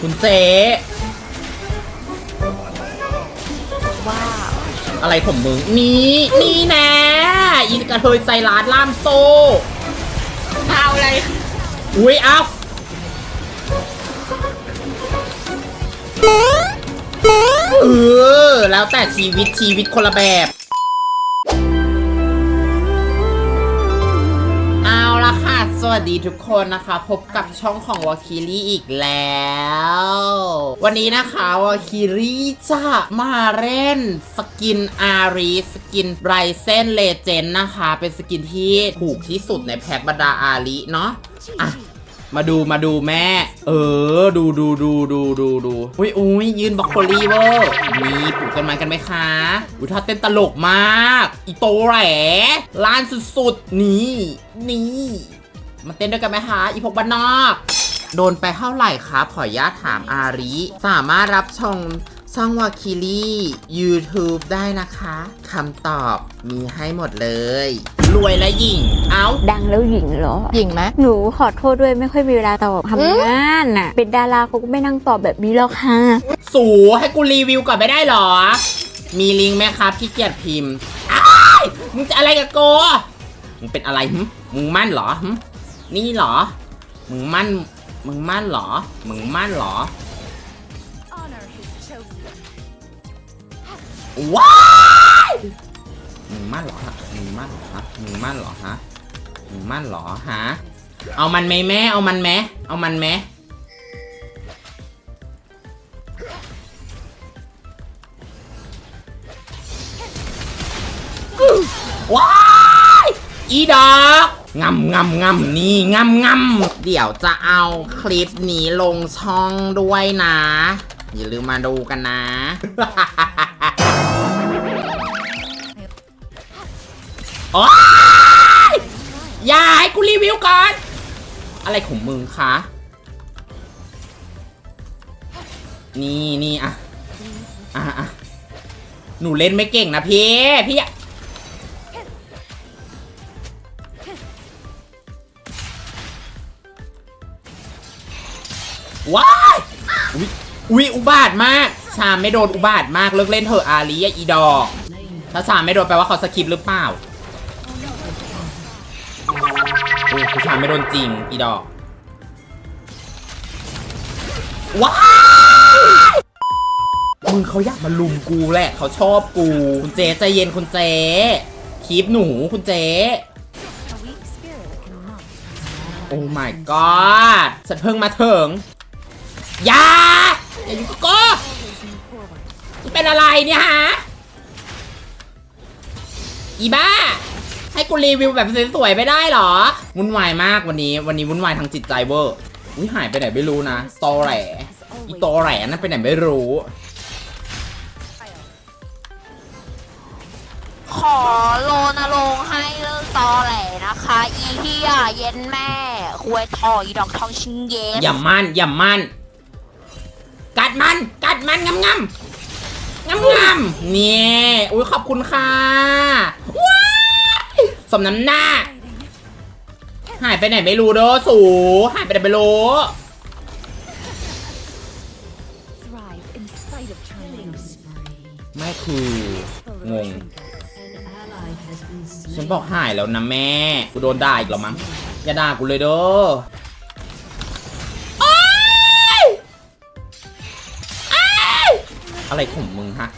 คุณเจ๊ว้าวอะไรผมมึง นี่นี่แน่อีกระเทยใจร้านล่ามโซ่เอาอะไร อุ้ยเอาเออแล้วแต่ชีวิตชีวิตคนละแบบ วัสดีทุกคนนะคะ พบกับช่องของวาคิรี่อีกแล้ว วันนี้นะคะวาคิรี่จะมาเล่นสกินอารีสกินไรเซนเลเจนนะคะ เป็นสกินที่ถูกที่สุดในแพ็กบรรดาอารีเนาะอะมาดูมาดูแม่ เออ ดูดูดูดูดูดูอุ้ยอุ้ยยืนบอกโคลีเวอร์นี่ปลูกต้นไม้กันไหมคะอุ้ยท่าเต้นตลกมาก อีโตแหลล้านสุดๆ นี่ นี่ มาเต้นด้วยกันไหมคะอีพวกบ้านนอก โดนไปเท่าไหร่ครับขออนุญาตถามอาริ สามารถรับชมช่องวาคิลี่ YouTube ได้นะคะคำตอบมีให้หมดเลย รวยและหยิ่งเอ้า ดังแล้วหญิงเหรอ หญิงไหมหนูขอโทษด้วยไม่ค่อยมีเวลาตอบทำงานน่ะ เป็นดาราเขาก็ไม่นั่งตอบแบบนี้หรอกค่ะสูให้กูรีวิวก่อนไม่ได้เหรอ มีลิงก์ไหมครับขี้เกียจพิมพ์อ้ายมึงจะอะไรกับโกมึงเป็นอะไรหึมึงมั่นเหรอหึ นี่เหรอ มึงมั่น มึงมั่นเหรอ มึงมั่นเหรอ ว้ายมึงมั่นเหรอฮะ มึงมั่นเหรอฮะ มึงมั่นเหรอฮะ มึงมั่นเหรอฮะ เอามันไหมแม่ เอามันไหมเอามันไหมว้ายอีดอก งำงำงำนี่งำงำเดี๋ยวจะเอาคลิปนี้ลงช่องด้วยนะ อย่าลืมมาดูกันนะ โอ๊ยอย่าให้กูรีวิวก่อน อะไรของมึงคะ นี่นี่อะอะอะหนูเล่นไม่เก่งนะพี่ พี่ ว้ายอุ๊ยอุ๊ยอุบาทมาก ชามไม่โดนอุบาทมากเลิกเล่นเถอะอาลีอะอีดอก ถ้าชามไม่โดนแปลว่าเขาสคิปหรือเปล่าโอ้ผู้ชายไม่โดนจริงอีดอก ว้ายมึงเขาอยากมาลุมกูแหละ เขาชอบกู คุณเจใจเย็นคุณเจคีบหนูคุณเจโอ้ my god ฉันเพิ่งมาถึง อย่าอย่าอยู่กับกูนี่เป็นอะไรเนี่ยฮะ อีบ้า ให้กูรีวิวแบบสวยๆไม่ได้เหรอ วุ่นวายมากวันนี้ วันนี้วุ่นวายทางจิตใจเวอร์อุ้ยหายไปไหนไม่รู้นะ ตอแหล อีตอแหลนั่นไปไหนไม่รู้ ขอโลนะลงค์ให้เลิกตอแหลนะคะ อีเฮียเย็นแม่คุยทออีดอกทองชิงเย็น อย่ามั่นอย่ามั่น กัดมัน กัดมันงำงำงำงำเนี่ยอุ้ยขอบคุณค่ะว้ายสมน้ำหน้า หายไปไหนไม่รู้เด้อสูหายไปไหนไม่รู้ thrive in spite of turning. ไม่คืองงฉันบอกหายแล้วนะแม่ กูโดนด่าอีกแล้วมั้ง อย่าด่ากูเลยเด้อ อะไรของมึงฮะ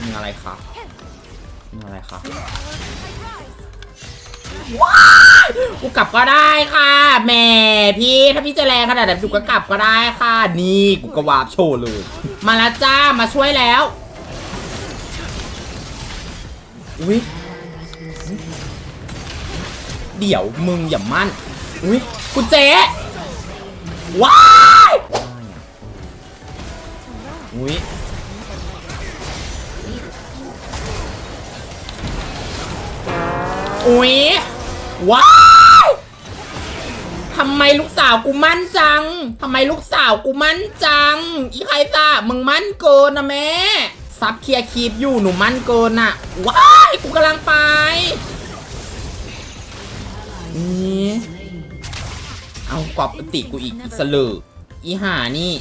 มึงอะไรคะมึงอะไรคะว้ากูกลับก็ได้ค่ะแหม่พี่ถ้าพี่จะแรงขนาดนั้นกูก็กลับก็ได้ค่ะ นี่กูก็วาร์ปโชว์เลย มาแล้วจ้ามาช่วยแล้วอุ้ยเดี๋ยวมึงอย่ามั่นอุ้ยคุเจ๊ว้ายอุ้ย อุ้ยว้ายทำไมลูกสาวกูมั่นจัง ทำไมลูกสาวกูมั่นจัง อีใครซ่ามึงมั่นเกินนะแม่ ซับเคลียร์คีบอยู่หนูมั่นเกินอะว้ายกูกำลังไปนี่เอากรอบติกูอีกอีสลืออีห่านี่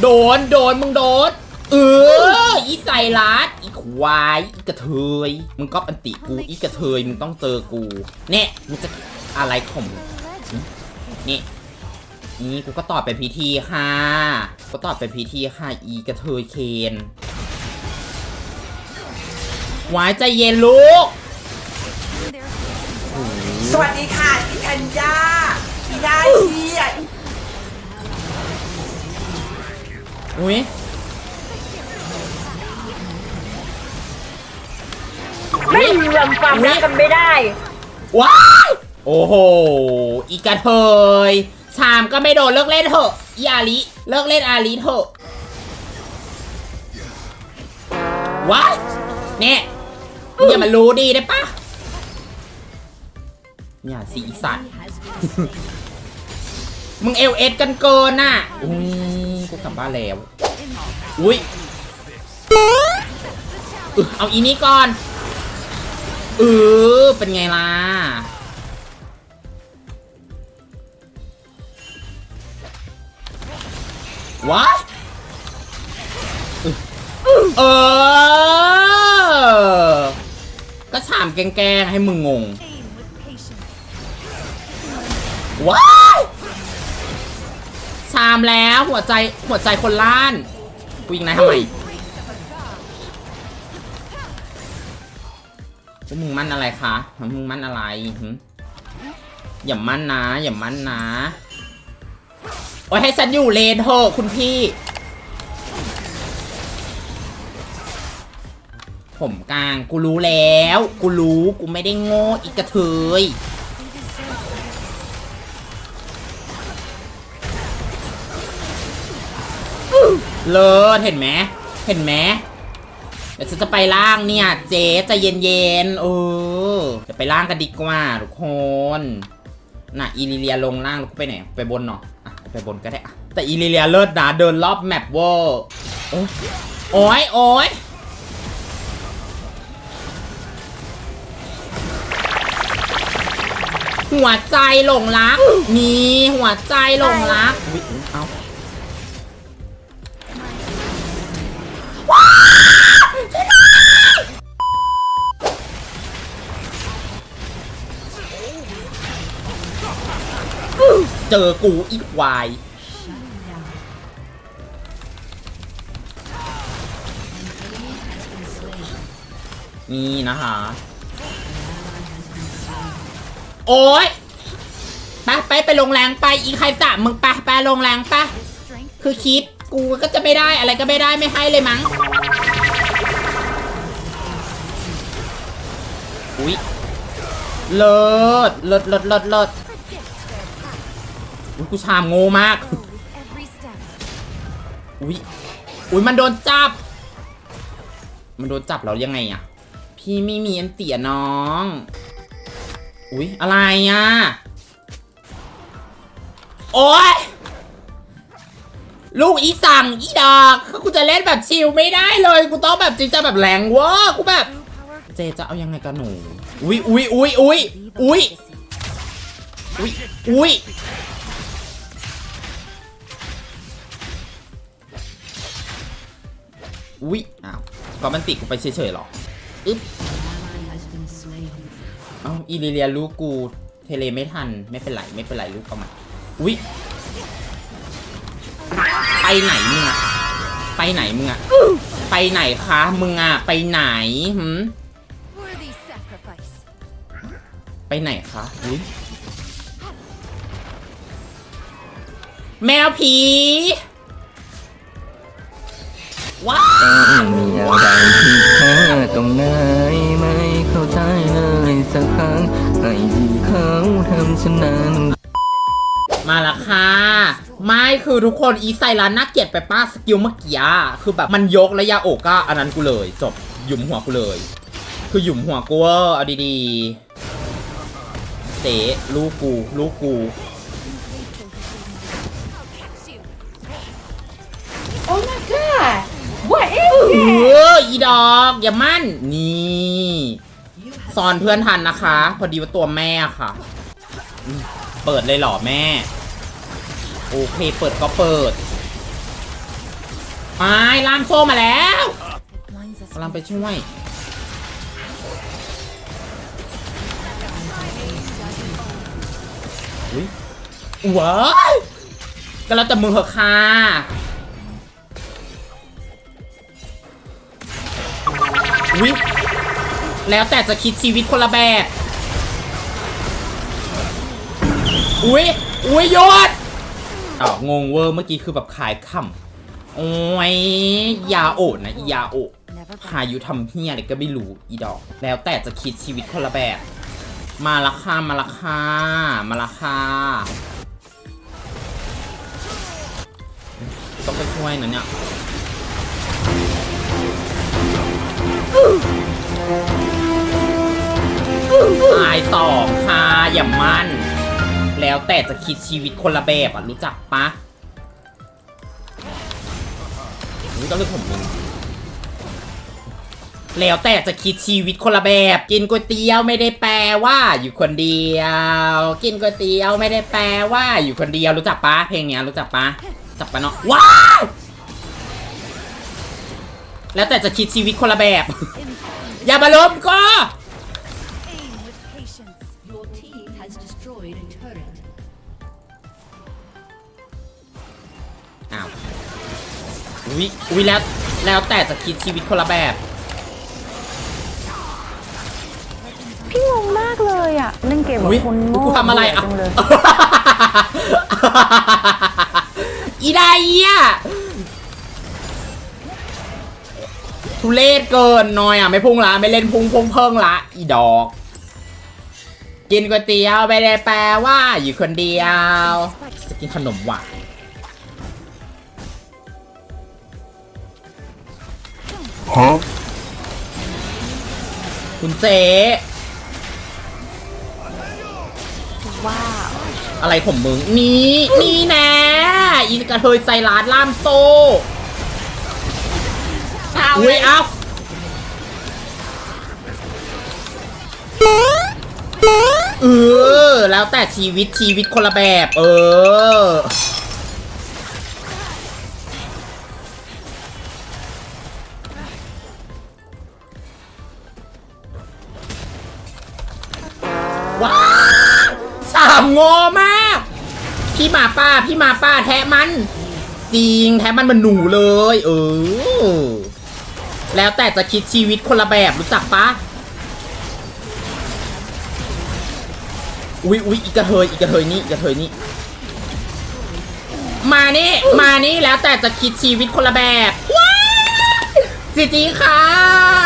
โดน โดน มึงโดน เอออีใส่ลัดอีควายอีกระเทยมึงก็อันติกูอีกระเทยมึงต้องเจอกูเนี่ยมึงจะอะไรของมึงนี่นี่กูก็ตอบไปพิธีค่ะก็ตอบไปพิธีค่ะอีกระเทยเคนหวายใจเย็นลูกสวัสดีค่ะพี่ธัญญาพี่ได้พี่อะอุ้ย ไม่มีวันความรักกันไม่ได้ ว้ายโอ้โห อีกระเทยชามก็ไม่โดนเลิกเล่นเถอะอีอาลิเลิกเล่นอาลิเถอะว้ายเนี่ยมึงอย่ามารู้ดีได้ปะอย่าสีสัตว์มึงเอลเอสกันเกินน่ะอุ้ยกูกลับบ้านแล้ว อุ้ยอึเอาอีนี้ก่อน เออเป็นไงล่ะว้ายเออ ก็ถามแกล้งๆให้มึงงง ว้ายชามแล้วหัวใจหัวใจคนล้าน กูยิงนายทำไม พวกมึงมั่นอะไรคะมึงมั่นอะไรอย่ามั่นนะอย่ามั่นนะโอ้ยให้ฉันอยู่เลนเถอะคุณพี่ ผมกลางกูรู้แล้ว กูรู้กูไม่ได้โง่อีกกระเทยเลิศเห็นไหมเห็นไหม เดี๋ยวฉันจะไปล่างเนี่ย เจ๊ใจะเย็นๆเออเดี๋ยวไปล่างกันดีกว่าทุกคนน่ะอีลิเลียลงล่างแล้วกูไปไหนไปบนเนาะอะไปบนก็ได้อะแต่อีลิเลียเลิศนะเดินรอบแมปเวอร์โอ๊ยโอ้ยโอ้ยหัวใจหลงรัก นี่หัวใจหลงรัก เจอกูอีควายนี่นะคะโอ๊ยไปไปไปลงแรงไปอีใครจะมึงไปไปลงแรงไปคือคิดกูก็จะไม่ได้อะไรก็ไม่ได้ไม่ให้เลยมั้งอุ๊ยเลิศเลิศเลิศเลิศเลิศ อุ๊ยกูชามโง่มาก Go with every step. อุ๊ยอุ๊ยมันโดนจับ มันโดนจับแล้วยังไงอะพี่ไม่มีอันเตียน้อง อุ๊ยอะไรอะโอ๊ยลูกอีสั่งอีดอกกูจะเล่นแบบชิลไม่ได้เลย กูต้องแบบจริงจังแบบแรงเวะกูแบบ เจจะเอายังไงกับหนู อุ๊ยอุ๊ยอุ๊ยอุ๊ยอุ๊ยอุ๊ย อุ๊ยอุ๊ยอ้าวก็มันติดกูไปเฉยๆหรออึ๊บเอ้าอีลิเลียลูกกูเทเลไม่ทัน ไม่เป็นไร ไม่เป็นไรลูกเข้ามาอุ๊ยไปไหนมึงอะไปไหนมึงอะไปไหนคะมึงอะไปไหนหืม Worthy sacrifice. ไปไหนคะอุ๊ยแมวผี ว้าวมีอะไรผิดพลาดตรงไหนไม่เข้าใจเลยสักครั้งไอ้ที่เขาทำฉันนั้นมาละค่ะไม่คือทุกคนอีไซรันน่าเกลียดไปป้าสกิลเมื่อกี้คือแบบมันยกแล้วยาโอกก็อันนั้นกูเลย จบหยุมหัวกูเลย คือหยุมหัวกูเวอร์เอาดีๆเต๋ลูกกู ลูกกู อีดอกอย่ามั่น นี่สอนเพื่อนทันนะคะ พอดีว่าตัวแม่ค่ะ เปิดเลยเหรอแม่ โอเคเปิดก็เปิดไอ้ลามโซ่มาแล้วกำลังไปช่วยอุ้ยว้ายก็แล้วแต่มึงเหอะค่ะ อุ้ยแล้วแต่จะคิดชีวิตคนละแบบ อุ้ยอุ้ยยศอ๋องงเวอร์เมื่อกี้คือแบบขายขำโอ้ยยาโอะนะอียาโอะ never หาอยู่ทำเฮียอะไรก็ไม่รู้อีดอก แล้วแต่จะคิดชีวิตคนละแบบ มาละค่ะมาละค่ะมาละค่ะต้องไปช่วยนะเนี่ย อายสองค่ะอย่ามั่น แล้วแต่จะคิดชีวิตคนละแบบอะ รู้จักปะนี่ก็เรื่องของมึงแล้วแต่จะคิดชีวิตคนละแบบ กินก๋วยเตี๋ยวไม่ได้แปลว่า อยู่คนเดียว กินก๋วยเตี๋ยวไม่ได้แปลว่า อยู่คนเดียวรู้จักปะเพลงเนี้ยรู้จักปะจักปะเนาะว้าว แล้วแต่จะคิดชีวิตคนละแบบ อย่ามาล้มก็ aim with patience. Your team has destroyed a turret. อ้าวอุ้ยอุ้ยแล้วแล้วแต่จะคิดชีวิตคนละแบบ พี่งงมากเลยอะเล่นเกมกับอุ้ยคนโง่กูทำอะไรอะ จังเลย อีไดอะ ทุเลศเกินหน้อยอะไม่พุ่งละไม่เล่นพุ่งพุ่งเพิ่งละอีดอก กินก๋วยเตี๋ยวไม่ได้แปลว่า อยู่คนเดียวจะกินขนมหวานคุณเจ๊ว้าวอะไรผมมึง นี่ นี่แน่อีกระเทยใจร้านล่ามโซ่เอาอุ้ยเอ้าเออ แล้วแต่ชีวิตชีวิตคนละแบบ เออ ว้าวสามงอมาก พี่หมาป้า พี่หมาป้าแทะมัน จริง แทะมันมันหนูเลย เออ แล้วแต่จะคิดชีวิตคนละแบบรู้จักปะอุ๊ยอุ๊ยอีกระเทยอีกระเทยนี่อีกระเทยนี่มานี่ มานี่แล้วแต่จะคิดชีวิตคนละแบบว้าจีจีค่ะ